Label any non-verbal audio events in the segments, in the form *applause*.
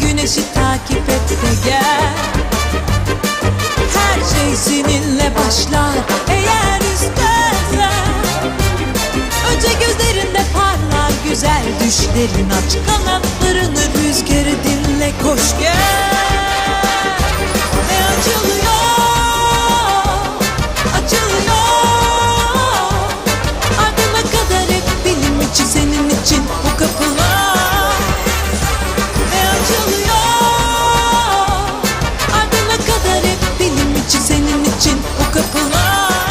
güneşi takip et de gel. Her şey seninle başlar eğer istersen. Önce gözlerinde parlar güzel düşlerin aç kanatlarını rüzgarı dinle koş gel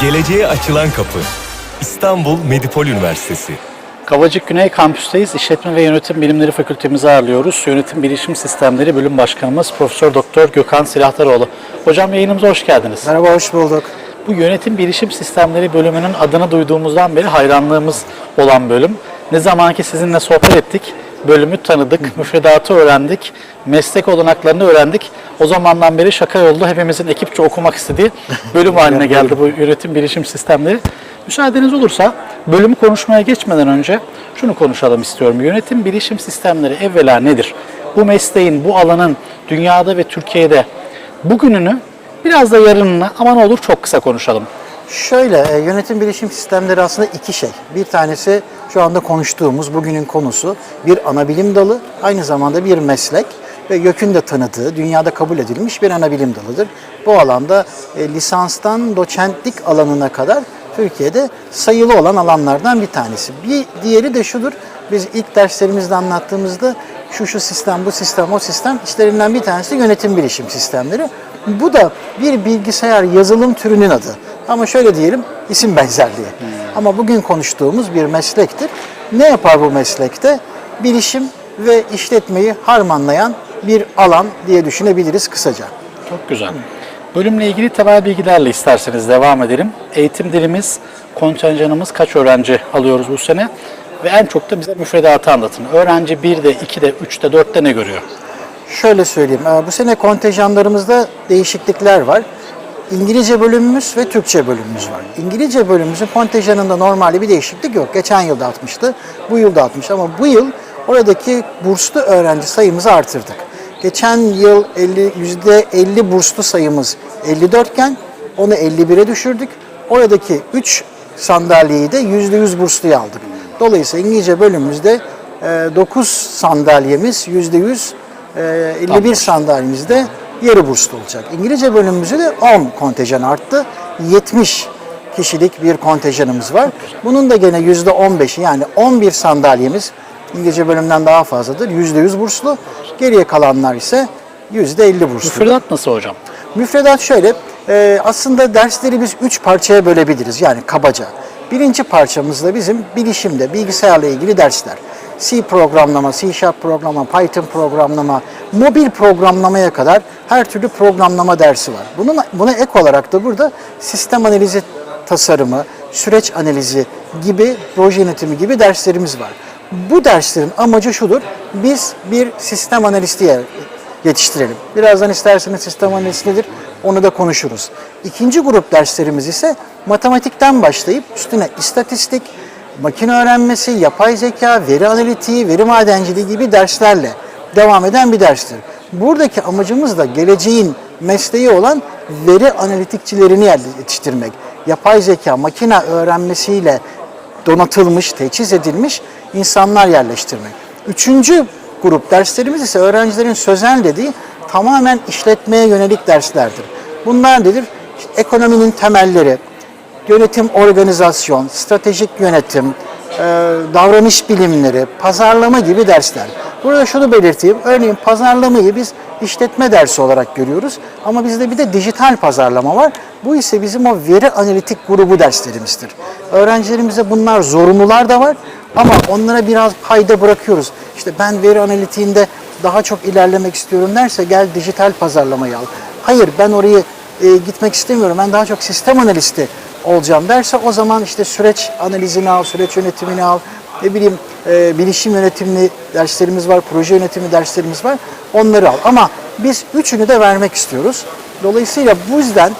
Geleceğe açılan kapı. İstanbul Medipol Üniversitesi. Kavacık Güney Kampüs'teyiz. İşletme ve Yönetim Bilimleri Fakültemizi ağırlıyoruz. Yönetim Bilişim Sistemleri Bölüm Başkanımız Profesör Doktor Gökhan Silahdaroğlu. Hocam yayınımıza hoş geldiniz. Merhaba, hoş bulduk. Bu Yönetim Bilişim Sistemleri bölümünün adını duyduğumuzdan beri hayranlığımız olan bölüm. Ne zaman ki sizinle sohbet ettik, bölümü tanıdık, müfredatı öğrendik, meslek olanaklarını öğrendik. O zamandan beri şaka yollu hepimizin ekipçe okumak istediği bölüm *laughs* haline geldi bu Yönetim Bilişim Sistemleri. Müsaadeniz olursa bölümü konuşmaya geçmeden önce şunu konuşalım istiyorum. Yönetim Bilişim Sistemleri evvela nedir? Bu mesleğin, bu alanın dünyada ve Türkiye'de bugününü Biraz da yarınını ama ne olur çok kısa konuşalım. Şöyle, e, yönetim bilişim sistemleri aslında iki şey. Bir tanesi şu anda konuştuğumuz bugünün konusu bir ana bilim dalı, aynı zamanda bir meslek ve YÖK'ün de tanıdığı, dünyada kabul edilmiş bir ana bilim dalıdır. Bu alanda e, lisanstan doçentlik alanına kadar Türkiye'de sayılı olan alanlardan bir tanesi. Bir diğeri de şudur, biz ilk derslerimizde anlattığımızda şu şu sistem, bu sistem, o sistem işlerinden bir tanesi yönetim bilişim sistemleri. Bu da bir bilgisayar yazılım türünün adı. Ama şöyle diyelim, isim benzerliği. Ama bugün konuştuğumuz bir meslektir. Ne yapar bu meslekte? Bilişim ve işletmeyi harmanlayan bir alan diye düşünebiliriz kısaca. Çok güzel. Bölümle ilgili temel bilgilerle isterseniz devam edelim. Eğitim dilimiz, kontenjanımız kaç öğrenci alıyoruz bu sene? Ve en çok da bize müfredatı anlatın. Öğrenci 1'de, 2'de, 3'te, 4'te ne görüyor? Şöyle söyleyeyim, e, bu sene kontenjanlarımızda değişiklikler var. İngilizce bölümümüz ve Türkçe bölümümüz var. İngilizce bölümümüzün kontenjanında normalde bir değişiklik yok. Geçen yılda 60'tı, bu yılda 60 ama bu yıl oradaki burslu öğrenci sayımızı artırdık. Geçen yıl 50, %50 burslu sayımız 54 iken onu 51'e düşürdük. Oradaki 3 sandalyeyi de %100 bursluya aldık. Dolayısıyla İngilizce bölümümüzde 9 sandalyemiz %100 ee, 51 sandalyemizde yarı burslu olacak. İngilizce bölümümüzde de 10 kontenjan arttı. 70 kişilik bir kontenjanımız var. Bunun da gene %15'i yani 11 sandalyemiz İngilizce bölümden daha fazladır. %100 burslu. Geriye kalanlar ise %50 burslu. Müfredat nasıl hocam? Müfredat şöyle, e, aslında dersleri biz üç parçaya bölebiliriz yani kabaca. Birinci parçamızda bizim bilişimde, bilgisayarla ilgili dersler. C programlama, C Sharp programlama, Python programlama, mobil programlamaya kadar her türlü programlama dersi var. Bunun, buna ek olarak da burada sistem analizi tasarımı, süreç analizi gibi, proje yönetimi gibi derslerimiz var. Bu derslerin amacı şudur, biz bir sistem analisti yetiştirelim. Birazdan isterseniz sistem analizi nedir onu da konuşuruz. İkinci grup derslerimiz ise matematikten başlayıp üstüne istatistik, makine öğrenmesi, yapay zeka, veri analitiği, veri madenciliği gibi derslerle devam eden bir derstir. Buradaki amacımız da geleceğin mesleği olan veri analitikçilerini yetiştirmek. Yapay zeka, makine öğrenmesiyle donatılmış, teçhiz edilmiş insanlar yerleştirmek. Üçüncü grup derslerimiz ise öğrencilerin sözel dediği tamamen işletmeye yönelik derslerdir. Bunlar nedir? İşte ekonominin temelleri, yönetim, organizasyon, stratejik yönetim, e, davranış bilimleri, pazarlama gibi dersler. Burada şunu belirteyim. Örneğin pazarlamayı biz işletme dersi olarak görüyoruz. Ama bizde bir de dijital pazarlama var. Bu ise bizim o veri analitik grubu derslerimizdir. Öğrencilerimize bunlar zorunlular da var. Ama onlara biraz payda bırakıyoruz. İşte ben veri analitiğinde daha çok ilerlemek istiyorum derse gel dijital pazarlamayı al. Hayır ben orayı e, gitmek istemiyorum. Ben daha çok sistem analisti olacağım derse o zaman işte süreç analizini al, süreç yönetimini al, ne bileyim e, bilişim yönetimli derslerimiz var, proje yönetimi derslerimiz var. Onları al. Ama biz üçünü de vermek istiyoruz. Dolayısıyla bu yüzden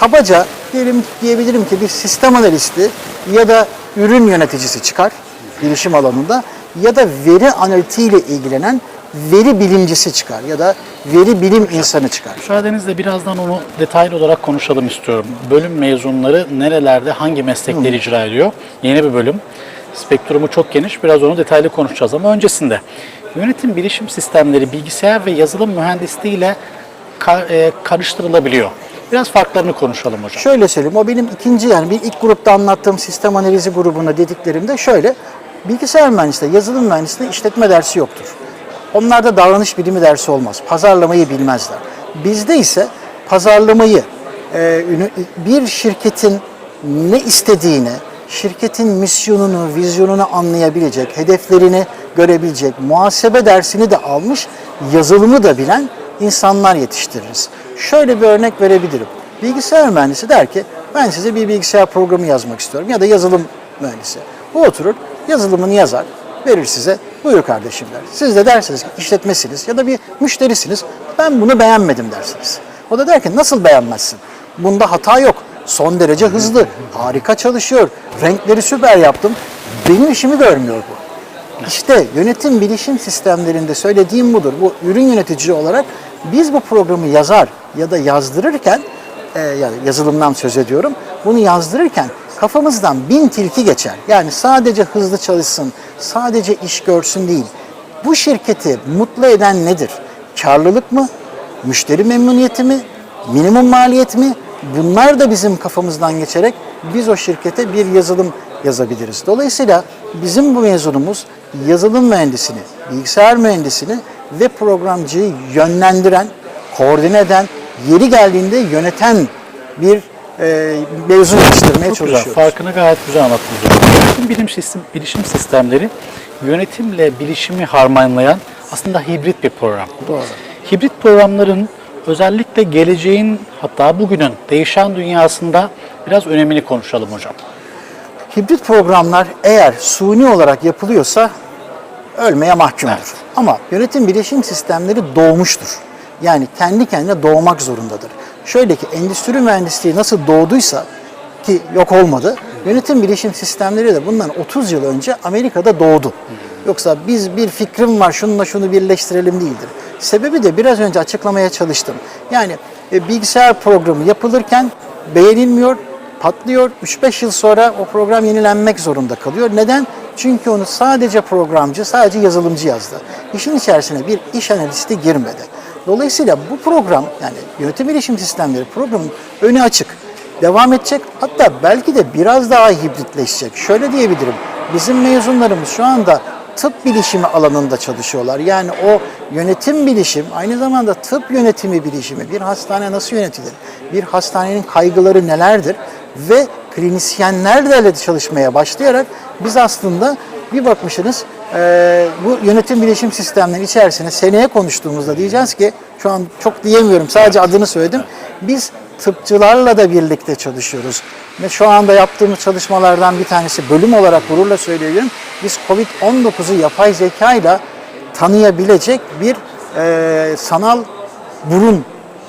kabaca diyelim, diyebilirim ki bir sistem analisti ya da ürün yöneticisi çıkar bilişim alanında ya da veri analitiğiyle ilgilenen veri bilimcisi çıkar ya da veri bilim insanı çıkar. Müsaadenizle birazdan onu detaylı olarak konuşalım istiyorum. Bölüm mezunları nerelerde hangi meslekleri icra ediyor? Yeni bir bölüm. Spektrumu çok geniş. Biraz onu detaylı konuşacağız ama öncesinde yönetim bilişim sistemleri bilgisayar ve yazılım mühendisliği ile e, karıştırılabiliyor. Biraz farklarını konuşalım hocam. Şöyle söyleyeyim, o benim ikinci yani bir ilk grupta anlattığım sistem analizi grubuna dediklerimde şöyle, bilgisayar mühendisliği, yazılım mühendisliği işletme dersi yoktur. Onlarda davranış bilimi dersi olmaz, pazarlamayı bilmezler. Bizde ise pazarlamayı, e, bir şirketin ne istediğini, şirketin misyonunu, vizyonunu anlayabilecek, hedeflerini görebilecek, muhasebe dersini de almış, yazılımı da bilen insanlar yetiştiririz. Şöyle bir örnek verebilirim. Bilgisayar mühendisi der ki ben size bir bilgisayar programı yazmak istiyorum ya da yazılım mühendisi. Bu oturur yazılımını yazar verir size buyur kardeşim der. Siz de dersiniz işletmesiniz ya da bir müşterisiniz ben bunu beğenmedim dersiniz. O da der ki nasıl beğenmezsin? Bunda hata yok. Son derece hızlı, harika çalışıyor. Renkleri süper yaptım. Benim işimi görmüyor bu. İşte yönetim bilişim sistemlerinde söylediğim budur. Bu ürün yönetici olarak biz bu programı yazar ya da yazdırırken, e, yani yazılımdan söz ediyorum, bunu yazdırırken kafamızdan bin tilki geçer. Yani sadece hızlı çalışsın, sadece iş görsün değil. Bu şirketi mutlu eden nedir? Karlılık mı? Müşteri memnuniyeti mi? Minimum maliyet mi? Bunlar da bizim kafamızdan geçerek biz o şirkete bir yazılım yazabiliriz. Dolayısıyla bizim bu mezunumuz yazılım mühendisini, bilgisayar mühendisini ve programcıyı yönlendiren, koordine eden, yeri geldiğinde yöneten bir e, yetiştirmeye Çok güzel. çalışıyoruz. Farkını gayet güzel anlattınız. Yönetim bilim sistem, bilişim sistemleri yönetimle bilişimi harmanlayan aslında hibrit bir program. Doğru. Hibrit programların özellikle geleceğin hatta bugünün değişen dünyasında biraz önemini konuşalım hocam. Hibrit programlar eğer suni olarak yapılıyorsa ölmeye mahkumdur. Ama yönetim bilişim sistemleri doğmuştur. Yani kendi kendine doğmak zorundadır. Şöyle ki endüstri mühendisliği nasıl doğduysa ki yok olmadı. Yönetim bilişim sistemleri de bundan 30 yıl önce Amerika'da doğdu. Yoksa biz bir fikrim var şununla şunu birleştirelim değildir. Sebebi de biraz önce açıklamaya çalıştım. Yani e, bilgisayar programı yapılırken beğenilmiyor, patlıyor. 3-5 yıl sonra o program yenilenmek zorunda kalıyor. Neden? Çünkü onu sadece programcı, sadece yazılımcı yazdı. İşin içerisine bir iş analisti girmedi. Dolayısıyla bu program yani yönetim bilişim sistemleri programın önü açık. Devam edecek hatta belki de biraz daha hibritleşecek. Şöyle diyebilirim. Bizim mezunlarımız şu anda tıp bilişimi alanında çalışıyorlar. Yani o yönetim bilişim aynı zamanda tıp yönetimi bilişimi. Bir hastane nasıl yönetilir? Bir hastanenin kaygıları nelerdir? Ve klinisyenlerle çalışmaya başlayarak biz aslında bir bakmışsınız eee, bu yönetim bilişim sistemlerinin içerisine seneye konuştuğumuzda diyeceğiz ki şu an çok diyemiyorum sadece adını söyledim. Biz tıpçılarla da birlikte çalışıyoruz. Ve şu anda yaptığımız çalışmalardan bir tanesi bölüm olarak gururla söyleyebilirim. Biz COVID-19'u yapay zeka ile tanıyabilecek bir eee, sanal burun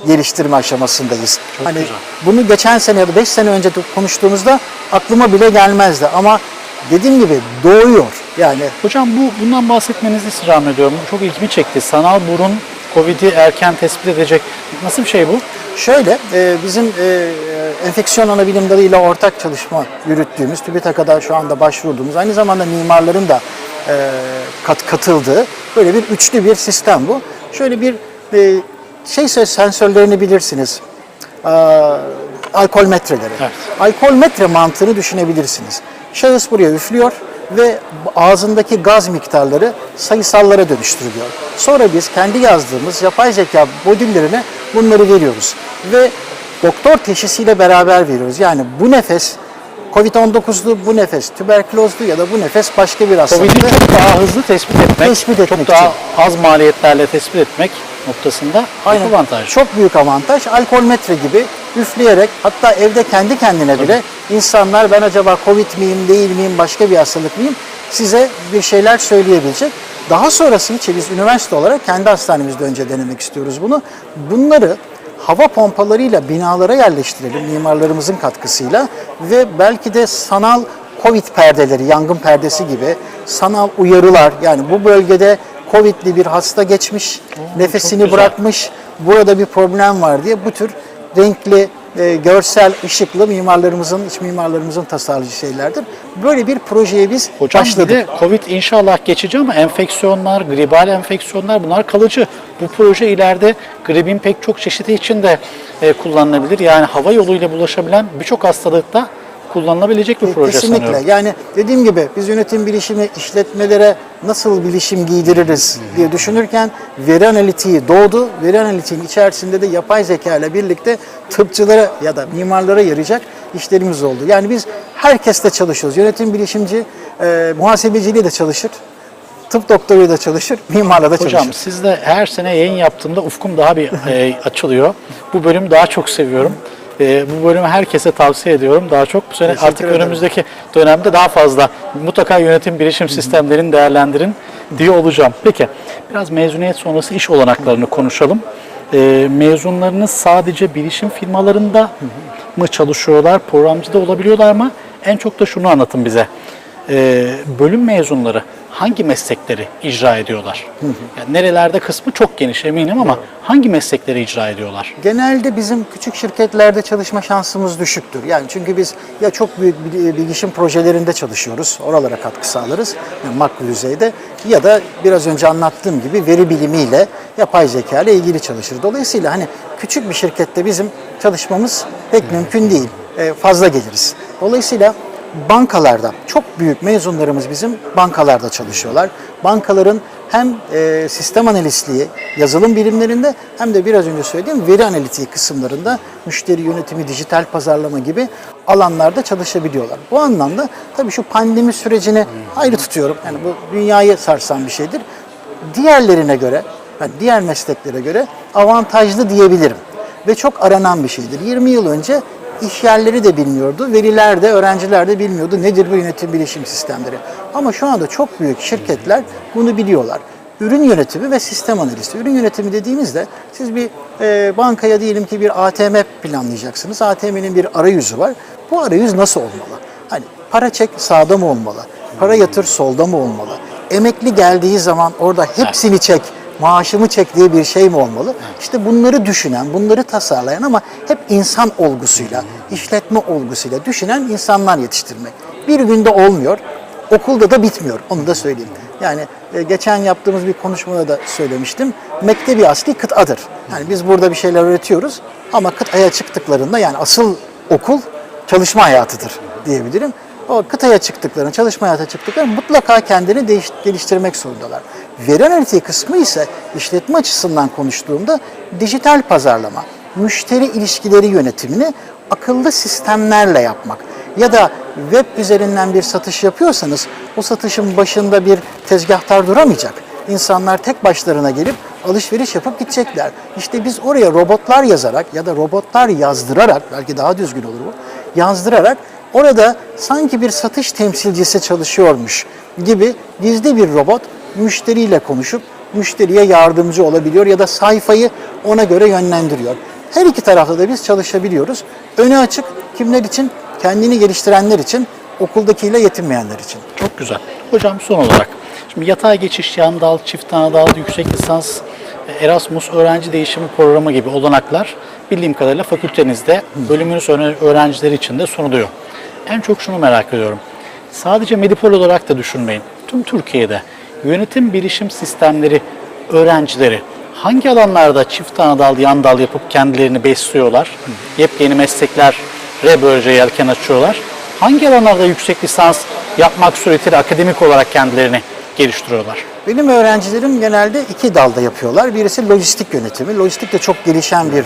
geliştirme aşamasındayız. hani güzel. bunu geçen sene ya da 5 sene önce konuştuğumuzda aklıma bile gelmezdi ama dediğim gibi doğuyor. Yani Hocam bu bundan bahsetmenizi istirham ediyorum. Bu çok ilgimi çekti. Sanal burun COVID'i erken tespit edecek. Nasıl bir şey bu? Şöyle, e, bizim e, enfeksiyon ana bilim dalıyla ortak çalışma yürüttüğümüz, TÜBİTAK'a şu anda başvurduğumuz, aynı zamanda mimarların da e, kat, katıldığı böyle bir üçlü bir sistem bu. Şöyle bir e, şey söz sensörlerini bilirsiniz. E, alkol metreleri. Evet. Alkol metre mantığını düşünebilirsiniz. Şahıs buraya üflüyor ve ağzındaki gaz miktarları sayısallara dönüştürülüyor. Sonra biz kendi yazdığımız yapay zeka modüllerine bunları veriyoruz. Ve doktor teşhisiyle beraber veriyoruz. Yani bu nefes Covid-19'lu, bu nefes tüberkülozlu ya da bu nefes başka bir hastalıklı. COVID'i çok daha hızlı tespit etmek, Tespit etmek çok daha az maliyetlerle tespit etmek noktasında Aynen. avantaj. Çok büyük avantaj. Alkol metre gibi üfleyerek hatta evde kendi kendine bile insanlar ben acaba Covid miyim değil miyim başka bir hastalık mıyım size bir şeyler söyleyebilecek. Daha sonrası için biz üniversite olarak kendi hastanemizde önce denemek istiyoruz bunu. Bunları hava pompalarıyla binalara yerleştirelim mimarlarımızın katkısıyla ve belki de sanal Covid perdeleri, yangın perdesi gibi sanal uyarılar yani bu bölgede Covid'li bir hasta geçmiş, nefesini bırakmış, burada bir problem var diye bu tür renkli, e, görsel, ışıklı mimarlarımızın, iç mimarlarımızın tasarladığı şeylerdir. Böyle bir projeye biz Hocam başladık. bir de Covid inşallah geçici ama enfeksiyonlar, gribal enfeksiyonlar bunlar kalıcı. Bu proje ileride gribin pek çok çeşidi için de e, kullanılabilir. Yani hava yoluyla bulaşabilen birçok hastalıkta kullanılabilecek bir proje Kesinlikle. sanıyorum. Yani dediğim gibi biz yönetim bilişimi işletmelere nasıl bilişim giydiririz diye düşünürken veri analitiği doğdu. Veri analitiğin içerisinde de yapay zeka ile birlikte tıpçılara ya da mimarlara yarayacak işlerimiz oldu. Yani biz herkeste çalışıyoruz. Yönetim bilişimci e, muhasebeciliği de çalışır. Tıp doktoruyla da çalışır, mimarla da Hocam çalışır. siz de her sene yayın yaptığımda ufkum daha bir e, açılıyor. Bu bölümü daha çok seviyorum. E, bu bölümü herkese tavsiye ediyorum. Daha çok bu sene Teşekkür artık ederim. önümüzdeki dönemde daha fazla mutlaka yönetim bilişim sistemlerini değerlendirin diye olacağım. Peki biraz mezuniyet sonrası iş olanaklarını konuşalım. E, mezunlarınız sadece bilişim firmalarında mı çalışıyorlar, programcıda olabiliyorlar mı? En çok da şunu anlatın bize. E, bölüm mezunları hangi meslekleri icra ediyorlar? Yani nerelerde kısmı çok geniş eminim ama hangi meslekleri icra ediyorlar? Genelde bizim küçük şirketlerde çalışma şansımız düşüktür. Yani çünkü biz ya çok büyük bil- bilişim projelerinde çalışıyoruz, oralara katkı sağlarız yani makro düzeyde ya da biraz önce anlattığım gibi veri bilimiyle, yapay zeka ile ilgili çalışır. Dolayısıyla hani küçük bir şirkette bizim çalışmamız pek mümkün değil. Ee, fazla geliriz. Dolayısıyla bankalarda çok büyük mezunlarımız bizim bankalarda çalışıyorlar. Bankaların hem e, sistem analistliği, yazılım bilimlerinde hem de biraz önce söylediğim veri analitiği kısımlarında müşteri yönetimi, dijital pazarlama gibi alanlarda çalışabiliyorlar. Bu anlamda tabii şu pandemi sürecini ayrı tutuyorum. Yani bu dünyayı sarsan bir şeydir. Diğerlerine göre, yani diğer mesleklere göre avantajlı diyebilirim ve çok aranan bir şeydir. 20 yıl önce iş yerleri de bilmiyordu, veriler de, öğrenciler de bilmiyordu nedir bu yönetim bilişim sistemleri. Ama şu anda çok büyük şirketler bunu biliyorlar. Ürün yönetimi ve sistem analisti. Ürün yönetimi dediğimizde siz bir e, bankaya diyelim ki bir ATM planlayacaksınız. ATM'nin bir arayüzü var. Bu arayüz nasıl olmalı? Hani para çek sağda mı olmalı? Para yatır solda mı olmalı? Emekli geldiği zaman orada hepsini çek maaşımı çek diye bir şey mi olmalı? İşte bunları düşünen, bunları tasarlayan ama hep insan olgusuyla, işletme olgusuyla düşünen insanlar yetiştirmek. Bir günde olmuyor, okulda da bitmiyor, onu da söyleyeyim. Yani e, geçen yaptığımız bir konuşmada da söylemiştim. Mektebi asli kıtadır. Yani biz burada bir şeyler öğretiyoruz ama kıtaya çıktıklarında yani asıl okul çalışma hayatıdır diyebilirim. O kıtaya çıktıklarını, çalışma hayata çıktıklarını mutlaka kendini değiş, geliştirmek zorundalar. Veri analitiği kısmı ise işletme açısından konuştuğumda dijital pazarlama, müşteri ilişkileri yönetimini akıllı sistemlerle yapmak ya da web üzerinden bir satış yapıyorsanız o satışın başında bir tezgahtar duramayacak. İnsanlar tek başlarına gelip alışveriş yapıp gidecekler. İşte biz oraya robotlar yazarak ya da robotlar yazdırarak belki daha düzgün olur bu. Yazdırarak orada sanki bir satış temsilcisi çalışıyormuş gibi gizli bir robot müşteriyle konuşup müşteriye yardımcı olabiliyor ya da sayfayı ona göre yönlendiriyor. Her iki tarafta da biz çalışabiliyoruz. Önü açık kimler için? Kendini geliştirenler için, okuldakiyle yetinmeyenler için. Çok güzel. Hocam son olarak, şimdi yatay geçiş, yan dal, çift ana dal, yüksek lisans, Erasmus öğrenci değişimi programı gibi olanaklar bildiğim kadarıyla fakültenizde bölümünüz öğren- öğrencileri için de sunuluyor. En çok şunu merak ediyorum. Sadece Medipol olarak da düşünmeyin. Tüm Türkiye'de yönetim bilişim sistemleri öğrencileri hangi alanlarda çift ana dal, yan dal yapıp kendilerini besliyorlar? Yepyeni mesleklere böylece yelken açıyorlar. Hangi alanlarda yüksek lisans yapmak suretiyle akademik olarak kendilerini geliştiriyorlar? Benim öğrencilerim genelde iki dalda yapıyorlar. Birisi lojistik yönetimi. Lojistik de çok gelişen bir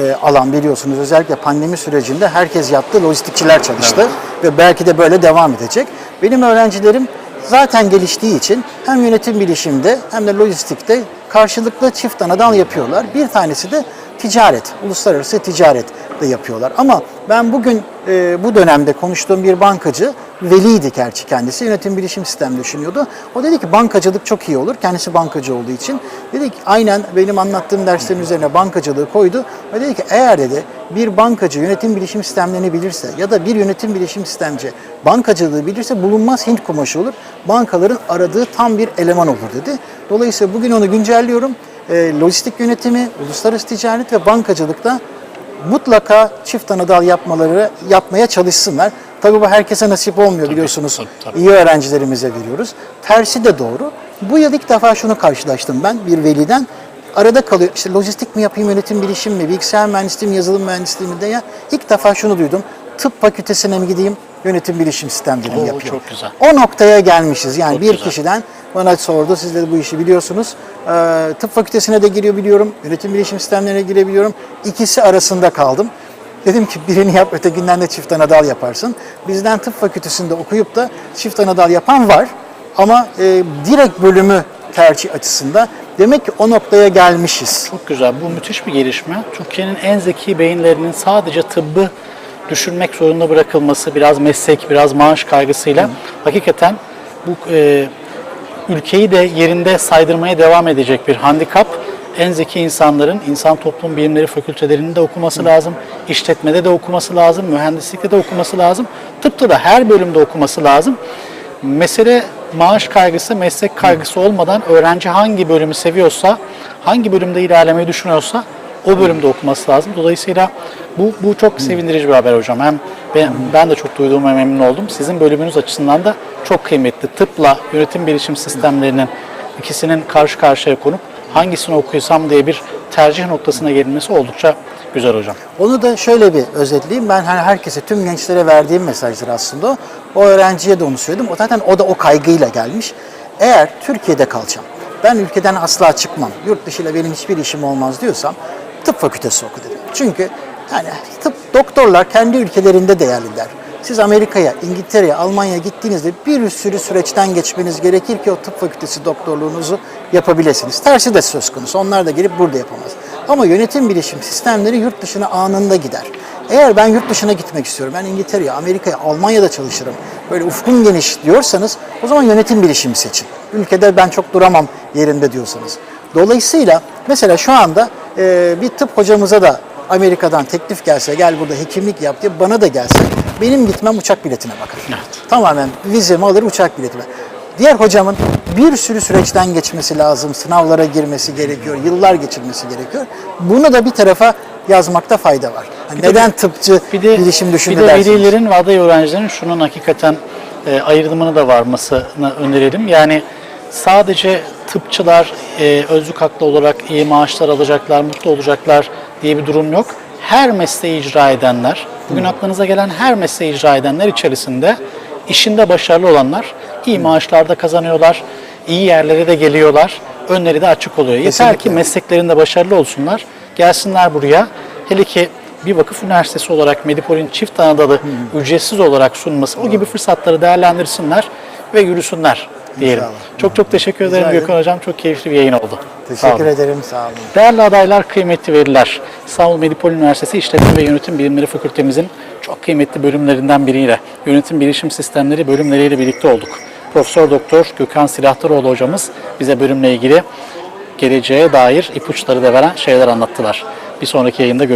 e, alan biliyorsunuz. Özellikle pandemi sürecinde herkes yattı, lojistikçiler çalıştı ve belki de böyle devam edecek. Benim öğrencilerim zaten geliştiği için hem yönetim bilişimde hem de lojistikte karşılıklı çift anadan yapıyorlar. Bir tanesi de ticaret, uluslararası ticaret de yapıyorlar. Ama ben bugün e, bu dönemde konuştuğum bir bankacı, veliydi gerçi kendisi, yönetim bilişim sistemi düşünüyordu. O dedi ki bankacılık çok iyi olur, kendisi bankacı olduğu için. Dedi ki aynen benim anlattığım derslerin üzerine bankacılığı koydu. Ve dedi ki eğer dedi bir bankacı yönetim bilişim sistemlerini bilirse ya da bir yönetim bilişim sistemci bankacılığı bilirse bulunmaz Hint kumaşı olur. Bankaların aradığı tam bir eleman olur dedi. Dolayısıyla bugün onu güncelliyorum. E, lojistik yönetimi, uluslararası ticaret ve bankacılıkta mutlaka çift anadal yapmaları yapmaya çalışsınlar. Tabii bu herkese nasip olmuyor biliyorsunuz. tabii, tabii. İyi öğrencilerimize veriyoruz. Tersi de doğru. Bu yıl ilk defa şunu karşılaştım ben bir veliden. Arada kalıyor. İşte lojistik mi yapayım, yönetim bilişim mi, bilgisayar mühendisliği mi, yazılım mühendisliği mi diye. İlk defa şunu duydum. Tıp fakültesine mi gideyim, yönetim bilişim sistemleri mi Oo, yapayım? çok güzel. O noktaya gelmişiz. Yani Çok bir güzel. kişiden bana sordu, siz de bu işi biliyorsunuz. Ee, tıp fakültesine de giriyor biliyorum, yönetim bilişim sistemlerine girebiliyorum. İkisi arasında kaldım. Dedim ki birini yap, ötekinden de çift anadal yaparsın. Bizden tıp fakültesinde okuyup da çift anadal yapan var. Ama e, direkt bölümü tercih açısında demek ki o noktaya gelmişiz. Çok güzel. Bu müthiş bir gelişme. Türkiye'nin en zeki beyinlerinin sadece tıbbı düşünmek zorunda bırakılması, biraz meslek, biraz maaş kaygısıyla hakikaten bu e, ülkeyi de yerinde saydırmaya devam edecek bir handikap. En zeki insanların insan toplum bilimleri fakültelerinde de okuması lazım, işletmede de okuması lazım, mühendislikte de okuması lazım, tıpta da her bölümde okuması lazım. Mesele maaş kaygısı, meslek kaygısı olmadan öğrenci hangi bölümü seviyorsa, hangi bölümde ilerlemeyi düşünüyorsa o bölümde okuması lazım. Dolayısıyla bu, bu çok sevindirici bir haber hocam. Hem ben, ben de çok duyduğuma memnun oldum. Sizin bölümünüz açısından da çok kıymetli. Tıpla yönetim bilişim sistemlerinin ikisinin karşı karşıya konup hangisini okuyasam diye bir tercih noktasına gelinmesi oldukça güzel hocam. Onu da şöyle bir özetleyeyim. Ben hani herkese, tüm gençlere verdiğim mesajdır aslında. O öğrenciye de onu söyledim. O zaten o da o kaygıyla gelmiş. Eğer Türkiye'de kalacağım, ben ülkeden asla çıkmam, yurt dışıyla benim hiçbir işim olmaz diyorsam tıp fakültesi oku dedim. Çünkü yani tıp doktorlar kendi ülkelerinde değerliler. Siz Amerika'ya, İngiltere'ye, Almanya'ya gittiğinizde bir sürü süreçten geçmeniz gerekir ki o tıp fakültesi doktorluğunuzu yapabilirsiniz. Tersi de söz konusu. Onlar da gelip burada yapamaz. Ama yönetim bilişim sistemleri yurt dışına anında gider. Eğer ben yurt dışına gitmek istiyorum, ben İngiltere'ye, Amerika'ya, Almanya'da çalışırım, böyle ufkum geniş diyorsanız o zaman yönetim bilişimi seçin. Ülkede ben çok duramam yerinde diyorsanız. Dolayısıyla mesela şu anda e, bir tıp hocamıza da Amerika'dan teklif gelse gel burada hekimlik yap diye bana da gelse benim gitmem uçak biletine bakar. Tamamen vizemi alır uçak biletime. Diğer hocamın bir sürü süreçten geçmesi lazım, sınavlara girmesi gerekiyor, yıllar geçirmesi gerekiyor. Bunu da bir tarafa yazmakta fayda var. Hani neden tıpçı Bir de, bilişim düşündü bir de dersiniz? velilerin ve aday öğrencilerin şunun hakikaten e, ayrımını da varmasını önerelim. Yani sadece tıpçılar e, özlük haklı olarak iyi maaşlar alacaklar, mutlu olacaklar diye bir durum yok. Her mesleği icra edenler, bugün aklınıza gelen her mesleği icra edenler içerisinde işinde başarılı olanlar iyi maaşlarda kazanıyorlar, iyi yerlere de geliyorlar, önleri de açık oluyor. Yeter ki Kesinlikle. mesleklerinde başarılı olsunlar, gelsinler buraya. Hele ki bir vakıf üniversitesi olarak Medipol'ün çift anadalı ücretsiz olarak sunması, o gibi fırsatları değerlendirsinler ve yürüsünler diyelim. İnşallah. Çok çok teşekkür ederim ederim. Gökhan Hocam. Çok keyifli bir yayın oldu. Sağ Teşekkür olun. ederim, sağ olun. Değerli adaylar, kıymetli veliler. İstanbul Medipol Üniversitesi İşletme ve Yönetim Bilimleri Fakültemizin çok kıymetli bölümlerinden biriyle, yönetim bilişim sistemleri bölümleriyle birlikte olduk. Profesör Doktor Gökhan Silahtaroğlu hocamız bize bölümle ilgili geleceğe dair ipuçları da veren şeyler anlattılar. Bir sonraki yayında görüşmek